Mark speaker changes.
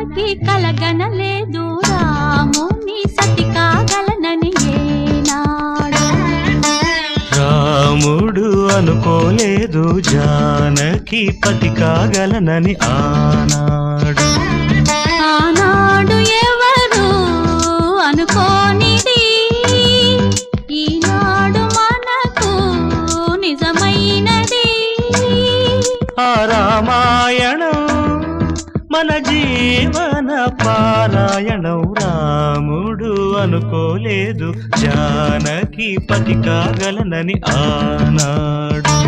Speaker 1: జానకి కలగనలేదు రాముని సతి కాగలనని ఏనాడు.
Speaker 2: రాముడు అనుకోలేదు జానకి పతి కాగలనని ఆనాడు.
Speaker 1: ఆనాడు ఎవరు అనుకోనిది? ఈనాడు మనకు నిజమైనది.
Speaker 2: ఆ రామాయణం మన జీవన పారాయణం రాముడు అనుకోలేదు. జానకి పతి కాగలనని ఆనాడు.